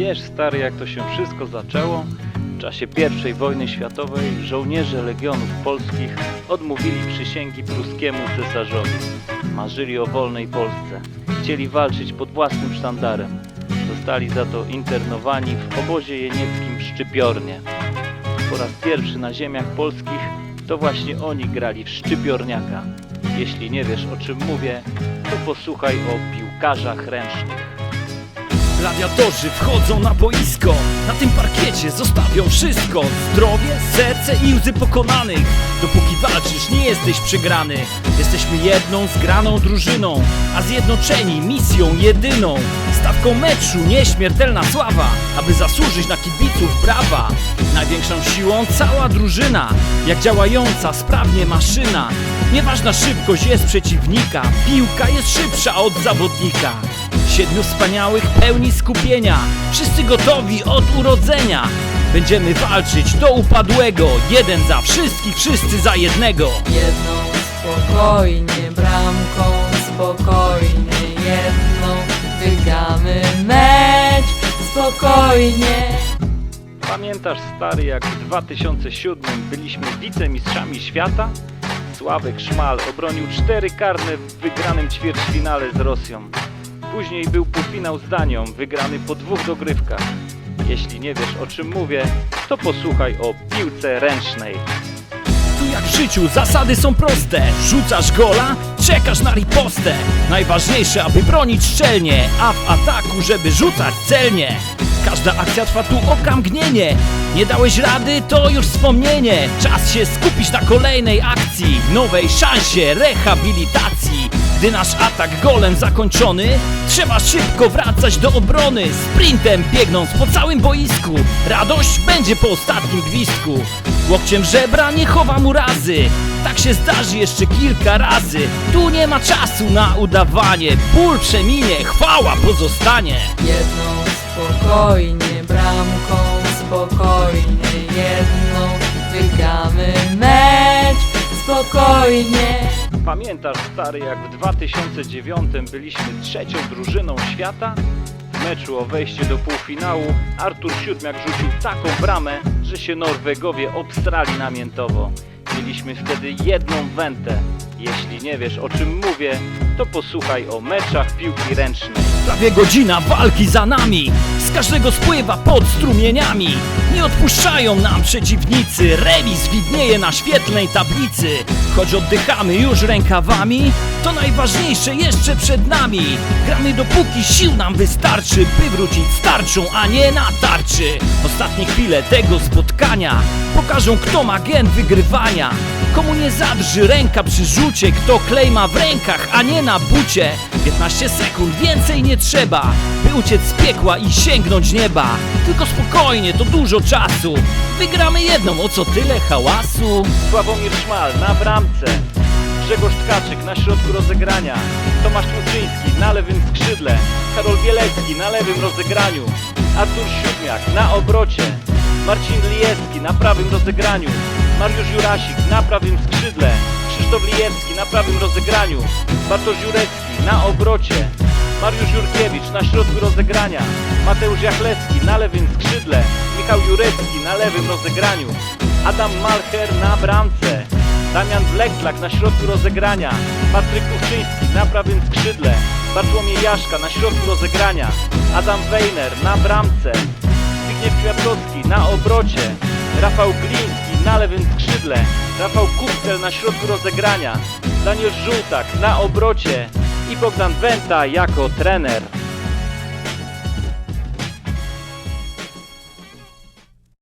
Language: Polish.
Wiesz, stary, jak to się wszystko zaczęło? W czasie I wojny światowej żołnierze legionów polskich odmówili przysięgi pruskiemu cesarzowi. Marzyli o wolnej Polsce. Chcieli walczyć pod własnym sztandarem. Zostali za to internowani w obozie jenieckim w Szczypiornie. Po raz pierwszy na ziemiach polskich to właśnie oni grali w szczypiorniaka. Jeśli nie wiesz o czym mówię, to posłuchaj o piłkarzach ręcznych. Gladiatorzy wchodzą na boisko Na tym parkiecie zostawią wszystko. Zdrowie, serce i łzy pokonanych. Dopóki walczysz nie jesteś przegrany. Jesteśmy jedną zgraną drużyną A zjednoczeni misją jedyną. Stawką meczu nieśmiertelna sława Aby zasłużyć na kibiców brawa. Największą siłą cała drużyna Jak działająca sprawnie maszyna. Nieważna szybkość jest przeciwnika Piłka jest szybsza od zawodnika Siedmiu wspaniałych pełni skupienia Wszyscy gotowi od urodzenia Będziemy walczyć do upadłego Jeden za wszystkich, wszyscy za jednego Jedną spokojnie bramką, spokojnie jedną Wygramy mecz, spokojnie Pamiętasz stary, jak w 2007 byliśmy wicemistrzami świata? Sławek Szmal obronił cztery karne w wygranym ćwierćfinale z Rosją. Później był półfinał z Danią, wygrany po dwóch dogrywkach. Jeśli nie wiesz o czym mówię, to posłuchaj o piłce ręcznej. Tu jak w życiu zasady są proste. Rzucasz gola, czekasz na ripostę. Najważniejsze, aby bronić szczelnie A w ataku, żeby rzucać celnie. Każda akcja trwa tu okamgnienie. Nie dałeś rady, to już wspomnienie. Czas się skupić na kolejnej akcji. Nowej szansie rehabilitacji Gdy nasz atak golem zakończony Trzeba szybko wracać do obrony. Sprintem biegnąc po całym boisku Radość będzie po ostatnim gwizdku. Łokciem żebra nie chowam urazy Tak się zdarzy jeszcze kilka razy. Tu nie ma czasu na udawanie. Ból przeminie, chwała pozostanie. Jedną spokojnie bramką, spokojnie jedną Wygramy mecz, spokojnie Pamiętasz stary, jak w 2009 byliśmy trzecią drużyną świata? W meczu o wejście do półfinału Artur Siódmiak rzucił taką bramę, że się Norwegowie obstrali namiętowo. Mieliśmy wtedy jedną wentę. Jeśli nie wiesz o czym mówię, to posłuchaj o meczach piłki ręcznej. Prawie godzina walki za nami. Z każdego spływa pod strumieniami. Nie odpuszczają nam przeciwnicy. Remis widnieje na świetlnej tablicy. Choć oddychamy już rękawami To najważniejsze jeszcze przed nami. Gramy dopóki sił nam wystarczy By wrócić starczą, a nie na tarczy. Ostatnie chwile tego spotkania Pokażą kto ma gen wygrywania Komu nie zadrży ręka przy rzucie Kto klej ma w rękach, a nie na bucie 15 sekund, więcej nie trzeba By uciec z piekła i sięgnąć nieba Tylko spokojnie, to dużo czasu Wygramy jedną, o co tyle hałasu Sławomir Szmal na bramce. Grzegorz Tkaczyk na środku rozegrania. Tomasz Tłuczyński na lewym skrzydle. Karol Bielecki na lewym rozegraniu. Artur Siódmiak na obrocie. Marcin Lijewski na prawym rozegraniu. Mariusz Jurasik na prawym skrzydle. Krzysztof Lijewski na prawym rozegraniu. Bartosz Jurecki na obrocie. Mariusz Jurkiewicz na środku rozegrania. Mateusz Jachlewski na lewym skrzydle. Michał Jurecki na lewym rozegraniu. Adam Malcher na bramce. Damian Wlekslak na środku rozegrania. Patryk Kuchczyński na prawym skrzydle. Bartłomiej Jaszka na środku rozegrania. Adam Weiner na bramce. Zbigniew Kwiatkowski na obrocie. Rafał Gliński na lewym skrzydle. Rafał Kupcel na środku rozegrania. Daniel Żółtak na obrocie. I Bogdan Wenta jako trener.